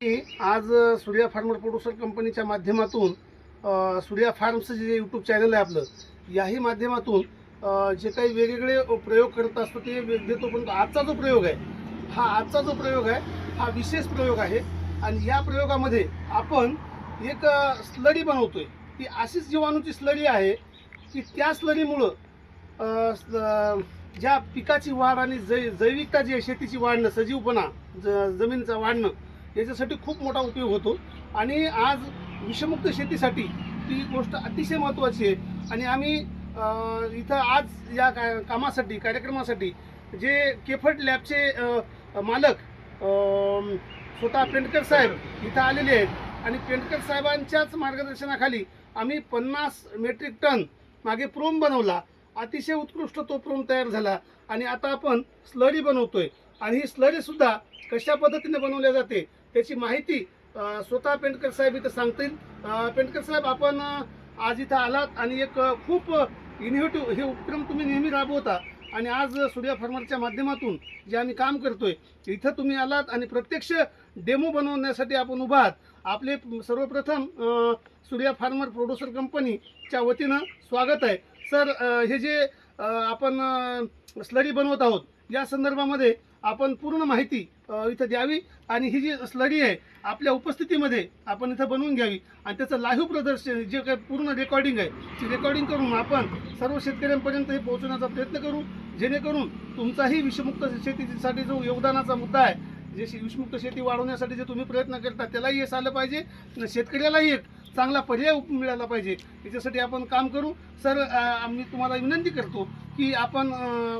आज Surya farmer producer कंपनीच्या माध्यमातून सूर्या फार्मचं जे यूट्यूब चॅनल आहे आपलं याही माध्यमातून जे काही वेगवेगळे प्रयोग करत असतो ते देतो पण आजचा जो प्रयोग आहे हा आजचा जो प्रयोग आहे हा विशेष प्रयोग आहे. आणि या प्रयोगामध्ये आपण एक स्लरी बनवतोय ती अशीच जीवाणूची स्लडी आहे की त्या स्लडीमुळं ज्या पिकाची वाढ आणि जै जैविकता जी आहे शेतीची वाढणं सजीवपणा ज जमिनीचा वाढणं याच्यासाठी खूप मोठा उपयोग होतो. आणि आज विषमुक्त शेतीसाठी ती गोष्ट अतिशय महत्त्वाची आहे. आणि आम्ही इथं आज या का कामासाठी कार्यक्रमासाठी जे केफट लॅबचे मालक स्वतः पेंडकर साहेब इथं आलेले आहेत. आणि पेंडकर साहेबांच्याच मार्गदर्शनाखाली आम्ही पन्नास मेट्रिक टन मागे प्रोम बनवला. अतिशय उत्कृष्ट तो प्रोम तयार झाला. आणि आता आपण स्लरी बनवतोय. आणि ही स्लरीसुद्धा कशा पद्धतीने बनवल्या जाते? त्याची माहिती स्वतः पेंडकर साहेब इथं सांगतील. पेंडकर साहेब आपण आज इथं आलात आणि एक खूप इनोव्हेटिव्ह हे उपक्रम तुम्ही नेहमी राबवता. आणि आज सूर्या फार्मरच्या माध्यमातून जे आम्ही काम करतोय इथं तुम्ही आलात आणि प्रत्यक्ष डेमो बनवण्यासाठी आपण उभा आहात. आपले सर्वप्रथम सूर्या फार्मर प्रोड्युसर कंपनीच्या वतीनं स्वागत आहे. सर हे जे आपण स्लरी बनवत आहोत या संदर्भामध्ये आपण पूर्ण माहिती इथं द्यावी. आणि ही जी स्लरी आहे आपल्या उपस्थितीमध्ये आपण इथं बनवून घ्यावी. आणि त्याचं लाईव्ह प्रदर्शन जे काही पूर्ण रेकॉर्डिंग आहे ती रेकॉर्डिंग करून आपण सर्व शेतकऱ्यांपर्यंत हे पोहोचवण्याचा प्रयत्न करू. जेणेकरून तुमचाही विषमुक्त शेतीसाठी जो योगदानाचा मुद्दा आहे जे विषमुक्त शेती वाढवण्यासाठी जे तुम्ही प्रयत्न करता त्यालाही यश आलं पाहिजे. शेतकऱ्यालाही एक चांगला पर्याय मिळाला पाहिजे. याच्यासाठी आपण काम करू. सर आम्ही तुम्हाला विनंती करतो की आपण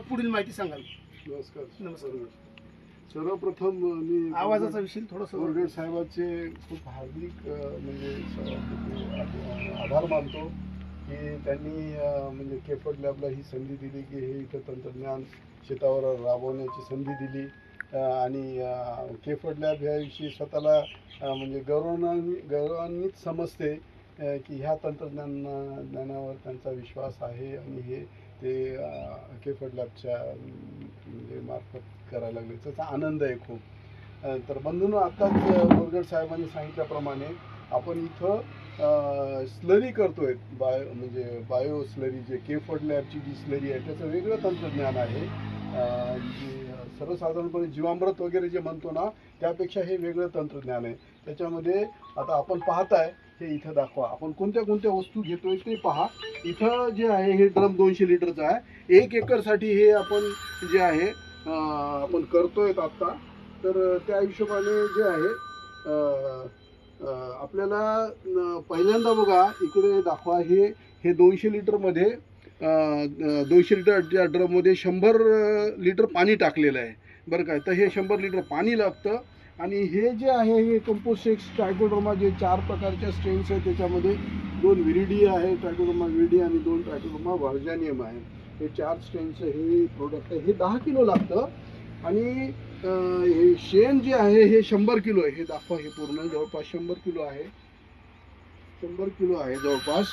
पुढील माहिती सांगाल नमस्कार नमस्कार. सर्वप्रथम मी आवाजाचा विषय थोडंसं बोरगड साहेबांचे खूप हार्दिक म्हणजे स- आभार मानतो की त्यांनी म्हणजे केफट लॅबला ही संधी दिली की हे इथं तंत्रज्ञान शेतावर राबवण्याची संधी दिली आणि केफट लॅब ह्याविषयी स्वतःला म्हणजे गौरवान्वित गौरवान्वित समजते की ह्या तंत्रज्ञान ज्ञानावर त्यांचा विश्वास आहे आणि हे ते अ, केफट लॅबच्या म्हणजे मार्फत करायला लागले. त्याचा आनंद आहे खूप. तर बंधून आत्ताच बोरगड साहेबांनी सांगितल्याप्रमाणे आपण इथं स्लरी करतोय. बायो म्हणजे बायो स्लरी जे केफर्ड लॅबची जी स्लरी आहे त्याचं वेगळं तंत्रज्ञान आहे. जे सर्वसाधारणपणे जीवामृत वगैरे जे म्हणतो ना त्यापेक्षा हे वेगळं तंत्रज्ञान आहे. त्याच्यामध्ये आता आपण पाहताय हे इथं दाखवा. आपण कोणत्या कोणत्या वस्तू घेतोय ते पहा. इथं जे आहे हे ड्रम दोनशे लिटरचं आहे. एक एकरसाठी हे आपण जे आहे आपण करतोय आत्ता तर त्या हिशोबाने जे आहे आपल्याला पहिल्यांदा बघा इकडे दाखवा हे हे दोनशे लिटरमध्ये दोनशे लिटरच्या ड्रममध्ये शंभर लिटर पाणी टाकलेलं आहे. बरं काय तर हे शंभर लिटर पाणी लागतं. आणि हे जे आहे हे कंपोस्टेक्स ट्रायकोड्रोमा जे चार प्रकारच्या स्ट्रेन्स आहेत त्याच्यामध्ये दोन विरिडी आहे ट्रायकोड्रोमा विरिडी आणि दोन ट्रायकोड्रोमा व्हर्जानियम आहे. हे चार स्टेनचं हे प्रोडक्ट आहे. हे दहा किलो लागतं. आणि हे शेण जे आहे हे शंभर किलो आहे. हे दाखवा हे पूर्ण. जवळपास शंभर किलो आहे. शंभर किलो आहे जवळपास.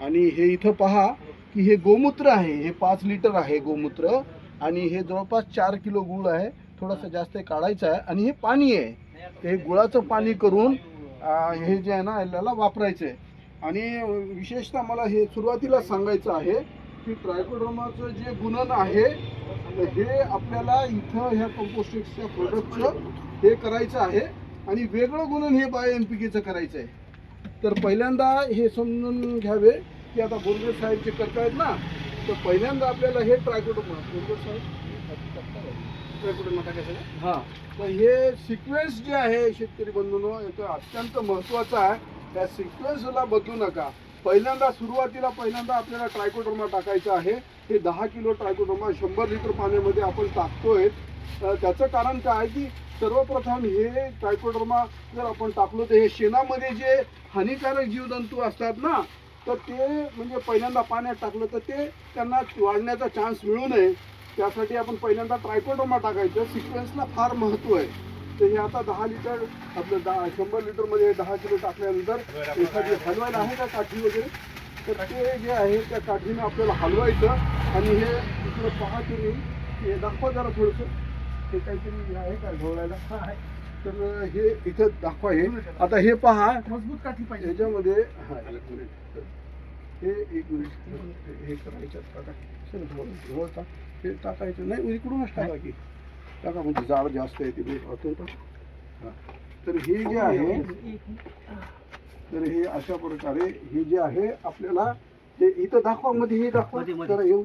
आणि हे इथं पहा की हे गोमूत्र आहे. हे पाच लिटर आहे गोमूत्र. आणि हे जवळपास चार किलो गुळ आहे. थोडंसं जास्त काढायचं आहे. आणि हे पाणी आहे. ते हे गुळाचं पाणी करून हे जे आहे ना याला वापरायचं आहे. आणि विशेषतः मला हे सुरुवातीला सांगायचं आहे की ट्रायकोड्रोमाचं जे गुणन आहे हे आपल्याला इथं ह्या कंपोस्टिक्सच्या प्रोडक्टचं हे करायचं आहे. आणि वेगळं गुणन हे बायो एन पी केचं करायचं आहे. तर पहिल्यांदा हे समजून घ्यावे की आता बोरगड साहेब जे करतायत ना तर पहिल्यांदा आपल्याला हे ट्रायकोडोमा बोरगर साहेब? ट्रायकोडोमा टाकायचं हां. तर हे सिक्वेन्स जे आहे शेतकरी बंधूंनो याचं अत्यंत महत्त्वाचं आहे. त्या सिक्वेन्सला बदलू नका. पहिल्यांदा सुरुवातीला पहिल्यांदा आपल्याला ट्रायकोडर्मा टाकायचं आहे. हे दहा किलो ट्रायकोडर्मा शंभर लिटर पाण्यामध्ये आपण टाकतोय. त्याचं कारण काय आहे की सर्वप्रथम हे ट्रायकोडर्मा जर आपण टाकलो तर हे शेणामध्ये जे हानिकारक जीवजंतू असतात ना तर ते म्हणजे पहिल्यांदा पाण्यात टाकलं तर ते त्यांना वाढण्याचा चान्स मिळू नये. त्यासाठी आपण पहिल्यांदा ट्रायकोडर्मा टाकायचं. सिक्वेन्सला फार महत्त्व आहे. तर हे आता दहा लिटर आपलं दहा शंभर लिटरमध्ये दहा किलो टाकल्यानंतर एखादी हलवायला आहे का काठी वगैरे? तर ते जे आहे त्या काठीनं आपल्याला हलवायचं आणि हे इकडं पहा तुम्ही हे दाखवा जरा थोडंसं. हे काहीतरी आहे का ढोळायला तर हे इथं दाखवा हे. आता हे पहा. मजबूत काठी पाहिजे. याच्यामध्ये हा एक मिनिट. हे एक मिनिट. हे करायचं टाक. हे टाकायचं. नाही इकडूनच टाका की. टाका म्हणजे जाड जास्त आहे टाक. हा. तर हे जे आहे तर हे अशा प्रकारे हे जे आहे आपल्याला हे इथं दाखवा मध्ये हे दाखवा. जरा येऊ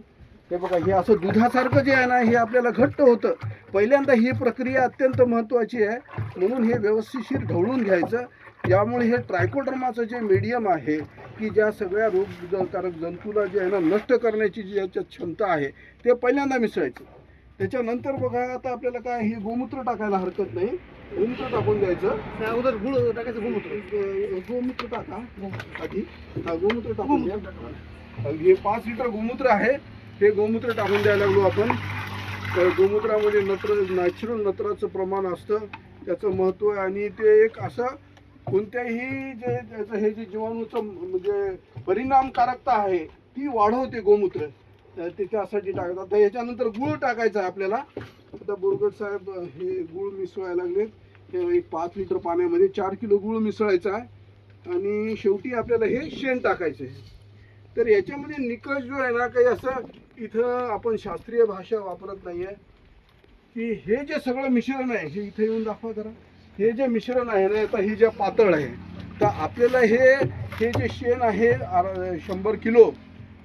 हे बघा हे असं दुधासारखं जे आहे ना हे आपल्याला घट्ट होतं पहिल्यांदा ही प्रक्रिया अत्यंत महत्त्वाची आहे म्हणून हे व्यवस्थितशीर ढवळून घ्यायचं यामुळे हे ट्रायकोडर्माचं जे मीडियम आहे की ज्या सगळ्या रोगकारक जंतूला जे आहे ना नष्ट करण्याची जी याच्यात क्षमता आहे ते पहिल्यांदा मिसळायचं त्याच्यानंतर बघा आता आपल्याला काय हे गोमूत्र टाकायला हरकत नाही. गोमूत्र टाकून द्यायचं. त्या अगोदर गुळ टाकायचं गोमूत्र. गोमूत्र टाका. आधी. हा गोमूत्र टाकून द्या. हे पाच लिटर गोमूत्र आहे. हे गोमूत्र टाकून द्यायला लागलो आपण. तर गोमूत्रामध्ये नत्र नॅचरल नत्राचं प्रमाण असतं. त्याचं महत्त्व आहे. आणि ते एक असं कोणत्याही जे त्याचं हे जे जीवाणूचं म्हणजे परिणामकारकता आहे ती वाढवते गोमूत्र. तर टाकत टाकतात. आता याच्यानंतर गुळ टाकायचा आहे आपल्याला. आता बोरगड साहेब हे गुळ मिसळायला लागले हे एक पाच लिटर पाण्यामध्ये चार किलो गुळ मिसळायचा आहे. आणि शेवटी आपल्याला हे शेण टाकायचं आहे. तर याच्यामध्ये निकष जो आहे ना काही असं इथं आपण शास्त्रीय भाषा वापरत नाही आहे की हे जे सगळं मिश्रण आहे हे इथे येऊन दाखवा जरा. हे जे मिश्रण आहे ना आता ही जे पातळ आहे तर आपल्याला हे हे जे शेण आहे आर- शंभर किलो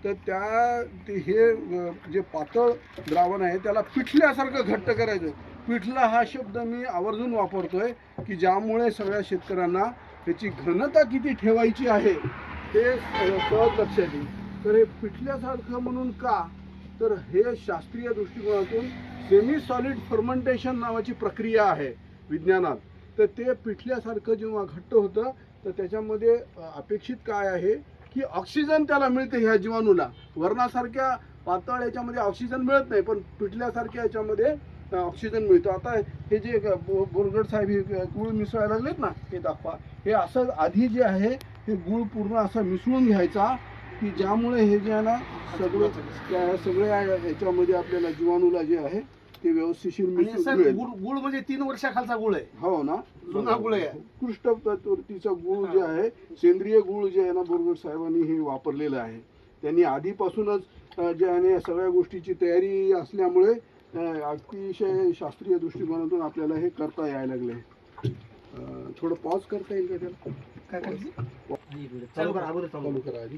तर त्या ते हे जे पातळ द्रावण आहे त्याला पिठल्यासारखं घट्ट करायचं. पिठला हा शब्द मी आवर्जून वापरतोय की ज्यामुळे सगळ्या शेतकऱ्यांना त्याची घनता किती ठेवायची आहे ते सहज लक्षात येईल. तर हे पिठल्यासारखं म्हणून का? तर हे शास्त्रीय दृष्टिकोनातून सेमी सॉलिड फर्मेंटेशन नावाची प्रक्रिया आहे विज्ञानात. तर ते पिठल्यासारखं जेव्हा घट्ट होतं तर त्याच्यामध्ये अपेक्षित काय आहे? की ऑक्सिजन त्याला मिळते ह्या जीवाणूला. वर्णासारख्या पातळ याच्यामध्ये ऑक्सिजन मिळत नाही पण पिठल्यासारख्या याच्यामध्ये ऑक्सिजन मिळतो. आता हे जे बोरगड साहेब हे गुळ मिसळायला लागलेत ना हे दाखवा. हे असं आधी जे आहे हे गुळ पूर्ण असं मिसळून घ्यायचा की ज्यामुळे हे जे आहे ना सगळं त्या सगळ्या याच्यामध्ये आपल्याला जीवाणूला जे आहे ते व्यवस्थिशीर आणि मिसळून सर, मिळेल गुळ गुळ म्हणजे तीन वर्षाखालचा गुळ आहे. हो ना. जुना गुळ आहे. उत्कृष्ट प्रतीचा गुळ जे आहे सेंद्रिय गुळ जे आहे ना बोरगड साहेबांनी हे वापरलेलं आहे. त्यांनी आधीपासूनच अं, जे आहे ना या सगळ्या गोष्टीची तयारी असल्यामुळे अं, अतिशय शास्त्रीय दृष्टिकोनातून आपल्याला हे करता यायला लागले. थोडं पॉज करता येईल का त्याला? काय करायचं चालू करा अगोदर चालू. चालू करा आधी.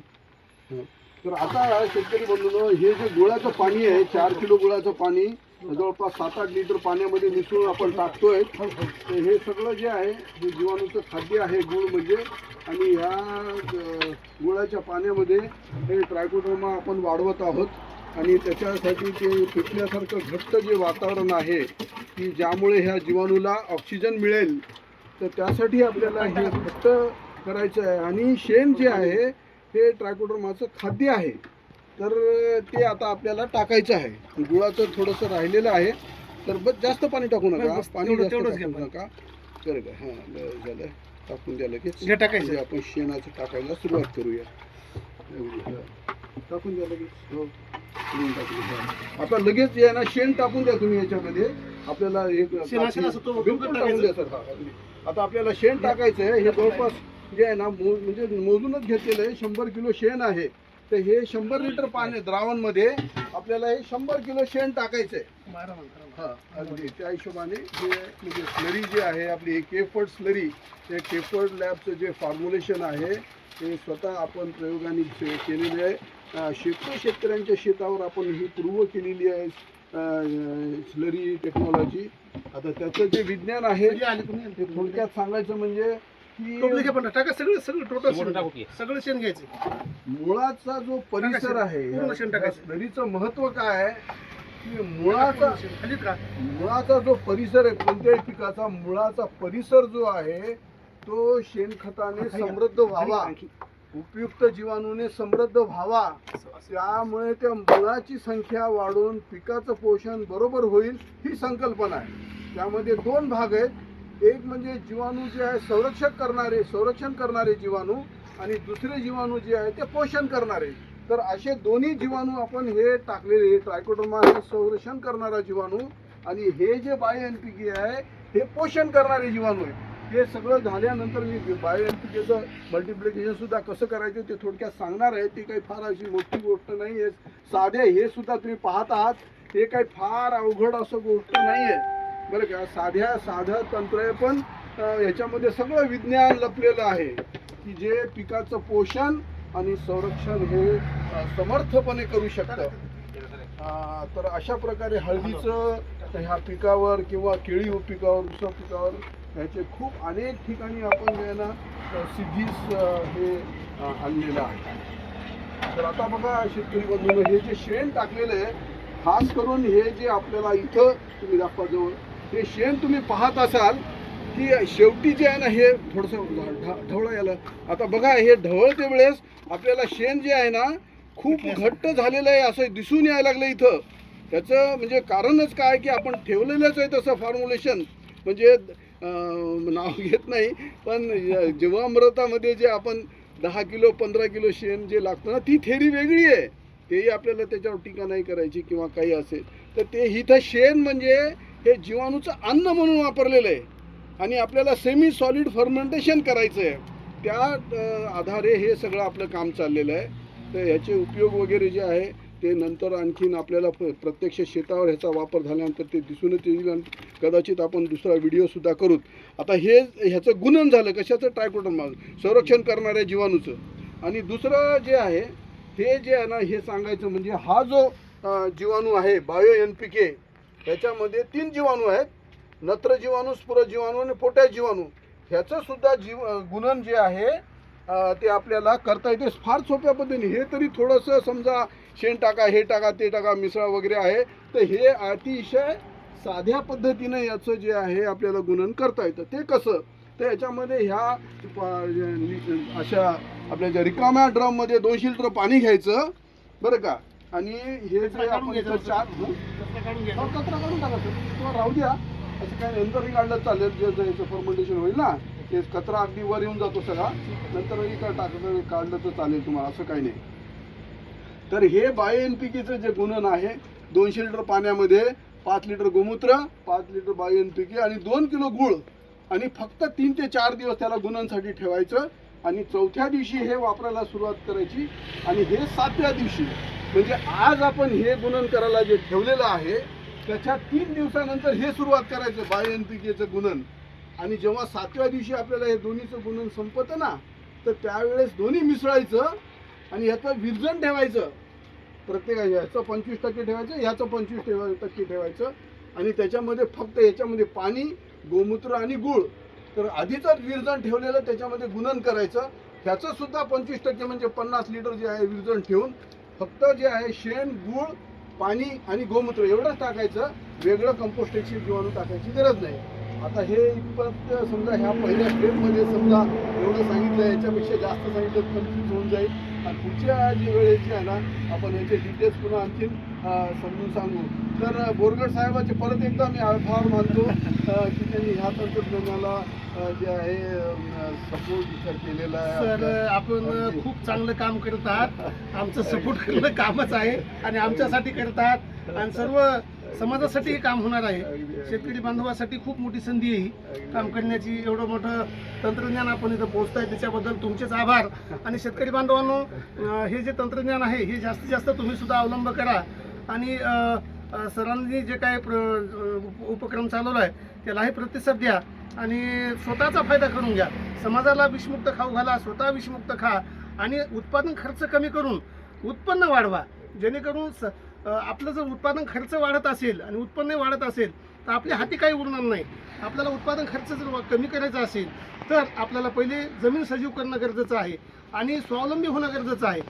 हं. तर आता शेतकरी बंधूंनो हे जे गुळाचं पाणी आहे चार किलो गुळाचं पाणी जवळपास सात आठ लिटर पाण्यामध्ये मिसळून आपण टाकतोय. हे सगळं जे आहे हे जीवाणूचं खाद्य आहे गुळ म्हणजे. आणि ह्या गुळाच्या पाण्यामध्ये हे ट्रायकोडर्मा आपण वाढवत आहोत. आणि त्याच्यासाठी ते पिकण्यासारखं घट्ट जे वातावरण आहे की ज्यामुळे ह्या जीवाणूला ऑक्सिजन मिळेल तर त्यासाठी आपल्याला हे घट्ट करायचं आहे. आणि शेण जे आहे हे ट्रायकोडर्माचं खाद्य आहे. तर ते आता आपल्याला टाकायचं आहे. गुळाचं थोडंसं राहिलेलं आहे. तर बस जास्त पाणी टाकू नका. पाणी तेवढं- जास्त तेवढंच टाकू घ्या. नका. बरं का हां बरं झालं. टाकून द्या लगेच. टाकायचं. म्हणजे आपण शेणाचं टाकायला सुरुवात करूया. टाकून द्या लगेच. हो. आता लगेच या ना शेण टाकून द्या तुम्ही याच्यामध्ये. आपल्याला एक बिलकुल टाकून द्या सर. आता आपल्याला शेण टाकायचं आहे. हे जवळपास जे आहे ना म्हणजे मोजूनच घेतलेलं आहे. शंभर किलो शेण आहे. तर हे शंभर लिटर पाणी द्रावणमध्ये. आपल्याला हे शंभर किलो शेण टाकायचं आहे. हा अगदी. त्या हिशोबाने जे म्हणजे स्लरी जे आहे आपली केफर्ड स्लरी ते केफर्ड लॅबचं जे फॉर्म्युलेशन आहे ते स्वतः आपण प्रयोगाने केलेले आहे. शेकडो शेतकऱ्यांच्या शेतावर आपण ही पूर्व केलेली आहे स्लरी टेक्नॉलॉजी. आता त्याचं जे विज्ञान आहे ते थोडक्यात सांगायचं म्हणजे टोपली घे की पण टाका सगळं सगळं टोटल मोठं टाकू की? सगळं शेण घ्यायचं. मुळाचा जो परिसर टाकायचं. आहे पूर्ण शेण टाकायचं. स्लरीचं महत्त्व काय आहे? की मुळाचा खाली का मुळाचा जो परिसर आहे कोणत्याही पिकाचा मुळाचा परिसर जो आहे तो शेणखताने समृद्ध व्हावा. उपयुक्त जीवाणूने समृद्ध व्हावा. त्यामुळे त्या मुळाची संख्या वाढून पिकाचं पोषण बरोबर होईल ही संकल्पना आहे. त्यामध्ये दोन भाग आहेत. एक म्हणजे जीवाणू जे आहे संरक्षक करणारे संरक्षण करणारे जीवाणू आणि दुसरे जीवाणू जे आहे ते पोषण करणारे. तर असे दोन्ही जीवाणू आपण हे टाकलेले ट्रायकोटोमा हे संरक्षण करणारा जीवाणू आणि हे जे बाय एन पी आहे हे पोषण करणारे जीवाणू आहे हे सगळं झाल्यानंतर मी बायो एनपीकेचं मल्टिप्लिकेशन सुद्धा कसं करायचं ते थोडक्यात सांगणार आहे. ती काही फार अशी मोठी गोष्ट नाही आहे. साध्या हे सुद्धा तुम्ही पाहत आहात. हे काही फार अवघड असं गोष्ट नाही आहे. बरं का साध्या साधं तंत्र आहे पण याच्यामध्ये सगळं विज्ञान लपलेलं आहे की जे पिकाचं पोषण आणि संरक्षण हे समर्थपणे करू शकतं. तर अशा प्रकारे हळदीचं ह्या पिकावर किंवा केळी पिकावर ऊसा पिकावर ह्याचे खूप अनेक ठिकाणी आपण जे ना सिद्धीस हे आणलेलं आहे. तर आता बघा शेतकरी बंधून हे जे शेण टाकलेलं आहे खास करून हे जे आपल्याला इथं तुम्ही दाखवा जवळ हे शेण तुम्ही पाहत असाल की शेवटी जे आहे ना हे थोडंसं ढवळं याला आता बघा हे ढवळते वेळेस आपल्याला शेण जे आहे ना खूप घट्ट झालेलं आहे असं दिसून यायला लागलं इथं. त्याचं म्हणजे कारणच काय की आपण ठेवलेलंच आहे तसं फॉर्म्युलेशन म्हणजे नाव घेत नाही पण जीवामृतामध्ये जे आपण दहा किलो पंधरा किलो शेण जे लागतं ना ती थेरी वेगळी आहे. तेही आपल्याला त्याच्यावर टीका नाही करायची किंवा काही असेल. तर ते इथं शेण म्हणजे हे जीवाणूचं अन्न म्हणून वापरलेलं आहे. आणि आपल्याला सेमी सॉलिड फर्मेंटेशन करायचं आहे. त्या आधारे हे सगळं आपलं काम चाललेलं आहे. तर ह्याचे उपयोग वगैरे जे आहे ते नंतर आणखीन आपल्याला प्रत्यक्ष शेतावर ह्याचा वापर झाल्यानंतर ते दिसूनच येईल आणि कदाचित आपण दुसरा व्हिडिओसुद्धा करूत आता हे ह्याचं गुणन झालं. कशाचं? ट्रायकोटर्मा संरक्षण करणाऱ्या जीवाणूचं. आणि दुसरं जे आहे हे जे आहे ना हे सांगायचं म्हणजे हा जो जीवाणू आहे बायो एन पी के ह्याच्यामध्ये तीन जीवाणू आहेत. नत्र जीवाणू स्फुर जीवाणू आणि पोटॅश जीवाणू. ह्याचं सुद्धा जीव गुणन जे आहे ते आपल्याला करता येते. फार सोप्या पद्धतीने. हे तरी थोडंसं समजा शेण टाका हे टाका ते टाका मिसळा वगैरे आहे. तर हे अतिशय साध्या पद्धतीनं याचं जे आहे आपल्याला गुणन करता येतं. ते कसं? तर याच्यामध्ये ह्या अशा आपल्या ज्या रिकाम्या ड्रममध्ये दोनशे लिटर पाणी घ्यायचं. बरं का? आणि हे जे आपण इथं कचरा काढून टाका सर. राहू द्या. असं काय नंतरही काढलं चालेल जे याचं होईल ना ते कचरा अगदी वर येऊन जातो सगळा. नंतर टाकलं काढलं तर चालेल तुम्हाला असं काही नाही. तर हे बायो एन पी केचं जे गुणन आहे दोनशे लिटर पाण्यामध्ये पाच लिटर गोमूत्र पाच litre bio N P K आणि दोन किलो गुळ. आणि फक्त तीन ते चार दिवस त्याला गुणांसाठी ठेवायचं. आणि चौथ्या दिवशी हे वापरायला सुरुवात करायची. आणि हे सातव्या दिवशी म्हणजे आज आपण हे गुणन करायला जे ठेवलेलं आहे त्याच्या तीन दिवसानंतर हे सुरुवात करायचं बायो एन पी केचं गुणन. आणि जेव्हा सातव्या दिवशी आपल्याला हे दोन्हीचं गुणन संपतं ना तर त्यावेळेस दोन्ही मिसळायचं आणि ह्याचं विरजण ठेवायचं. प्रत्येक ह्याचं पंचवीस टक्के ठेवायचं ह्याचं पंचवीस ठेवा टक्के ठेवायचं. आणि त्याच्यामध्ये फक्त याच्यामध्ये पाणी गोमूत्र आणि गुळ. तर आधीचंच विरजण ठेवलेलं त्याच्यामध्ये गुणन करायचं. ह्याचं सुद्धा पंचवीस टक्के म्हणजे पन्नास लिटर जे आहे विरजण ठेवून फक्त जे आहे शेण गुळ पाणी आणि गोमूत्र एवढंच टाकायचं. वेगळं कंपोस्टेची जीवाणू टाकायची गरज नाही. आता हे इतपत समजा ह्या पहिल्या स्टेपमध्ये समजा एवढं सांगितलं याच्यापेक्षा जास्त सांगितलं कन्फ्यूज होऊन जाईल. आणि पुढच्या जी वेळेस जी आहे ना आपण याचे डिटेल्स पुन्हा आणखीन अं, समजून सांगू. तर बोरगड साहेबाचे परत एकदा मी आभार मानतो की त्यांनी ह्या तंत्रज्ञानाला जे आहे सपोर्ट केलेला आहे सर आपल्या- आपण खूप चांगलं काम करत आहात. आमचं सपोर्ट करणं कामच आहे आणि आमच्यासाठी करत आहात. आणि सर्व समाजासाठी हे काम होणार आहे. शेतकरी बांधवासाठी खूप मोठी संधी आहे ही. काम करण्याची एवढं मोठं तंत्रज्ञान आपण इथं पोहोचताय त्याच्याबद्दल तुमचेच आभार. आणि शेतकरी बांधवांनो हे जे तंत्रज्ञान आहे हे जास्तीत जास्त तुम्ही सुद्धा अवलंब करा. आणि सरांनी जे काय प्र उपक्रम चालवला आहे त्यालाही प्रतिसाद द्या. आणि स्वतःचा फायदा करून घ्या. समाजाला विषमुक्त खाऊ घाला स्वतः विषमुक्त खा. आणि उत्पादन खर्च कमी करून उत्पन्न वाढवा. जेणेकरून स आपलं जर उत्पादन खर्च वाढत असेल आणि उत्पन्न वाढत असेल तर आपल्या हाती काही उरणार नाही. आपल्याला उत्पादन खर्च जर वा- कमी करायचा असेल तर आपल्याला पहिले जमीन सजीव करणं गरजेचं आहे आणि स्वावलंबी होणं गरजेचं आहे.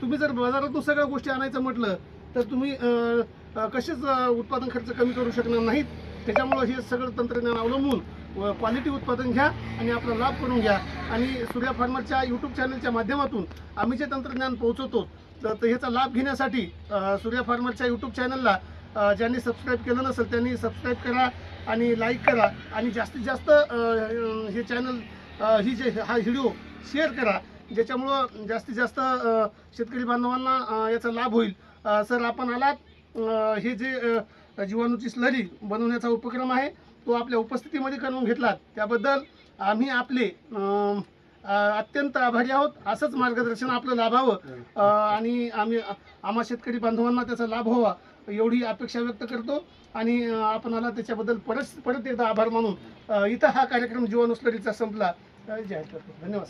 तुम्ही जर बाजारातून सगळ्या गोष्टी आणायचं म्हटलं तर तुम्ही कसेच उत्पादन खर्च कमी करू शकणार नाहीत. त्याच्यामुळं हे सगळं तंत्रज्ञान अवलंबून क्वालिटी उत्पादन घ्या आणि आपला लाभ करून घ्या. आणि सूर्या फार्मरच्या यूट्यूब चॅनलच्या माध्यमातून आम्ही जे तंत्रज्ञान पोहोचवतो तर तर ह्याचा लाभ घेण्यासाठी सूर्या फार्मरच्या यूट्यूब चॅनलला ज्यांनी सबस्क्राईब केलं नसेल त्यांनी सबस्क्राईब करा आणि लाईक करा आणि जास्तीत जास्त हे चॅनल ही जे हा व्हिडिओ शेअर करा ज्याच्यामुळं जास्तीत जास्त शेतकरी बांधवांना याचा लाभ होईल. सर आपण आलात हे जे जीवाणूची स्लरी बनवण्याचा उपक्रम आहे तो आपल्या उपस्थितीमध्ये करून घेतलात. त्याबद्दल आम्ही आपले अत्यंत आभारी आहोत. असंच मार्गदर्शन आपलं लाभावं. आणि आम्ही आम्हा शेतकरी बांधवांना त्याचा लाभ व्हावा एवढी अपेक्षा व्यक्त करतो. आणि आपणाला त्याच्याबद्दल परत परत एकदा आभार मानून इथं हा कार्यक्रम जीवानुस्लरीचा संपला. जाहीर करतो धन्यवाद.